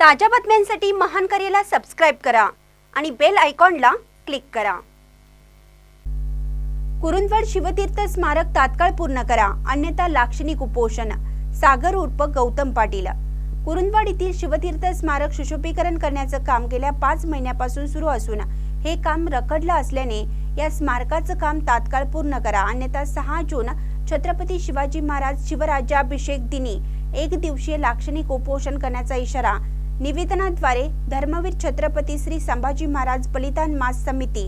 ताज्या बातम्यांसाठी महान करेला सबस्क्राईब करा आणि बेल आयकॉनला क्लिक करा. कुरुंदवड शिवतीर्थ स्मारक तात्काळ पूर्ण करा अन्यथा लाक्षणिक उपोषण. सागर उर्फ गौतम पाटील. कुरुंदवाड येथील शिवतीर्थ स्मारक सुशोभीकरण करण्याचं काम गेल्या पाच महिन्यापासून सुरू असून हे काम रखडलं असल्याने या स्मारकाचं काम तात्काळ पूर्ण करा अन्यथा सहा जून छत्रपती शिवाजी महाराज शिवराज्याभिषेक दिनी एक दिवसीय लाक्षणिक उपोषण करण्याचा इशारा निवेदनाद्वारे धर्मवीर छत्रपती श्री संभाजी महाराज बलिदान मास समिती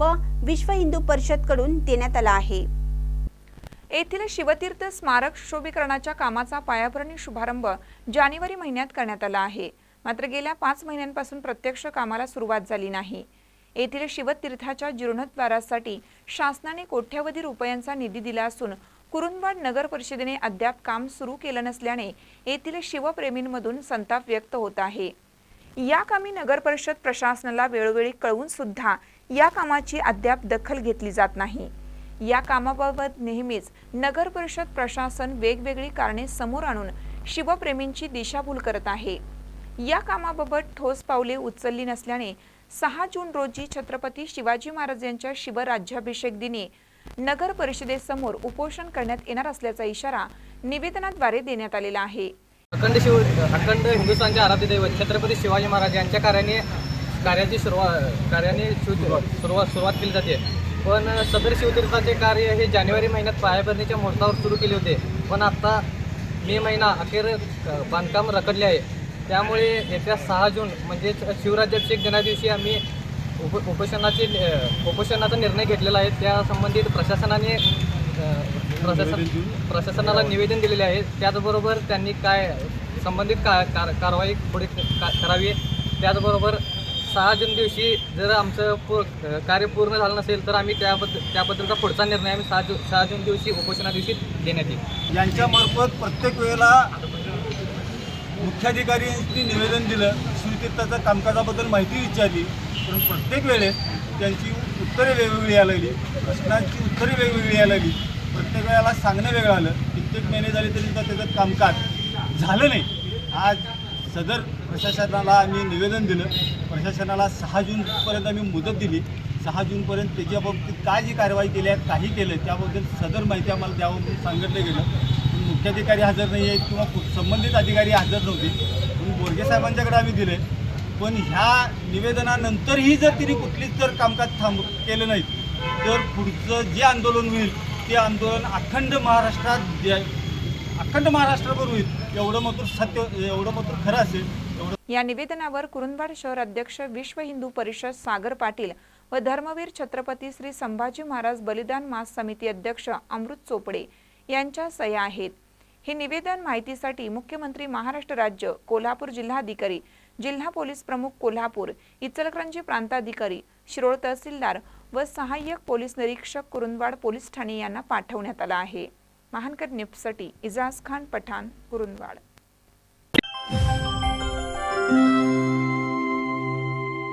व विश्व हिंदू परिषदकडून देण्यात आला आहे. येथील शिवतीर्थ स्मारक सुशोभीकरणाच्या कामाचा पायाभरणी शुभारंभ जानेवारी महिन्यात करण्यात आला आहे. मात्र गेल्या पाच महिन्यांपासून प्रत्यक्ष कामाला सुरुवात झाली नाही. येथील शिवतीर्थाच्या जीर्णोद्वारासाठी शासनाने कोट्यवधी रुपयांचा निधी दिला असून कुरुंदवाड नगर परिषदेने अद्याप काम सुरू केलं नसल्याने येथील शिवप्रेमींमधून संताप व्यक्त होत आहे. या कामी नगर परिषद प्रशासनाला वेळोवेळी कळवून सुद्धा या कामाची अद्याप दखल घेतली जात नाही. या कामाबाबत नेहमीच नगर परिषद प्रशासन वेगवेगळी कारणे समोर आणून शिवप्रेमींची दिशाभूल करत आहे. या कामाबाबत ठोस पावले उचलली नसल्याने सहा जून रोजी छत्रपती शिवाजी महाराज यांच्या शिवराज्याभिषेक दिनी नगर परिषदेसमोर उपोषण करण्यात येणार असल्याचा इशारा निवेदनाद्वारे देण्यात आलेला आहे. अखंड शिव अखंड हिंदुस्थानचे आराध्य दैवत छत्रपती शिवाजी महाराज यांच्या कार्याने कार्याची सुरुवात कार्याने सुरुवात सुरुवात केली जाते. पण सदर शिवतीर्थाचे कार्य हे जानेवारी महिन्यात पायाभरणीच्या मुहूर्तावर सुरू केले होते. पण आत्ता मे महिना अखेर बांधकाम रखडले आहे. त्यामुळे येत्या सहा जून म्हणजेच शिवराज्याभिषेक दिनादिवशी आम्ही उप उपोषणाचे उपोषणाचा निर्णय घेतलेला आहे. त्या संबंधित प्रशासनाने प्रशासन प्रशासनाला निवेदन दिलेले आहे. त्याचबरोबर त्यांनी काय संबंधित का कार कारवाई पुढे का करावी. त्याचबरोबर सहा जून दिवशी जर आमचं पू कार्य पूर्ण झालं नसेल तर आम्ही त्याबद्दल त्याबद्दलचा पुढचा निर्णय आम्ही सहा जून सहा जून दिवशी उपोषणा दिवशी देण्यात येईल. यांच्यामार्फत प्रत्येक वेळेला मुख्याधिकाऱ्यांनी निवेदन दिलं. शिवतीर्थाच्या कामकाजाबद्दल माहिती विचारली. पण प्रत्येक वेळेस त्यांची उत्तरे वेगवेगळी यायला लागली प्रश्नांची उत्तरे वेगवेगळी यायला लागली. प्रत्येक वेळेला सांगणं वेगळं आलं कित्येक महिने झाले तरी सुद्धा त्याचं कामकाज झालं नाही. आज सदर प्रशासनाला आम्ही निवेदन दिलं प्रशासनाला सहा जूनपर्यंत आम्ही मुदत दिली. सहा जूनपर्यंत त्याच्या बाबतीत काय जी कारवाई केली आहे काही केलं त्याबद्दल सदर माहिती आम्हाला द्यावं म्हणून सांगितलं गेलं. पण मुख्याधिकारी हजर नाही आहेत किंवा संबंधित अधिकारी हजर नव्हते. म्हणून बोरगे साहेबांच्याकडे आम्ही दिले पण ह्या निवेदनानंतरही जर तिने कुठलीच जर कामकाज थांब केलं नाही तर पुढचं जे आंदोलन होईल ते आंदोलन अखंड महाराष्ट्रात अखंड महाराष्ट्रावर होईल. एवढं मात्र सत्य एवढं मात्र खरं असेल. एवढं या निवेदनावर कुरुंदवाड शहर अध्यक्ष विश्व हिंदू परिषद सागर पाटील व धर्मवीर छत्रपती श्री संभाजी महाराज बलिदान मास समिती अध्यक्ष अमृत चोपडे यांच्या सह्या आहेत. हे निवेदन माहितीसाठी मुख्यमंत्री महाराष्ट्र राज्य कोल्हापूर जिल्हाधिकारी जिल्हा पोलीस प्रमुख कोल्हापूर इचलकरंजी प्रांताधिकारी शिरोळ तहसीलदार व सहाय्यक पोलीस निरीक्षक कुरुंदवाड पोलीस ठाणे यांना पाठवण्यात आला आहे. महानकर न्यूजसाठी इजाज खान पठाण कुरुंदवाड.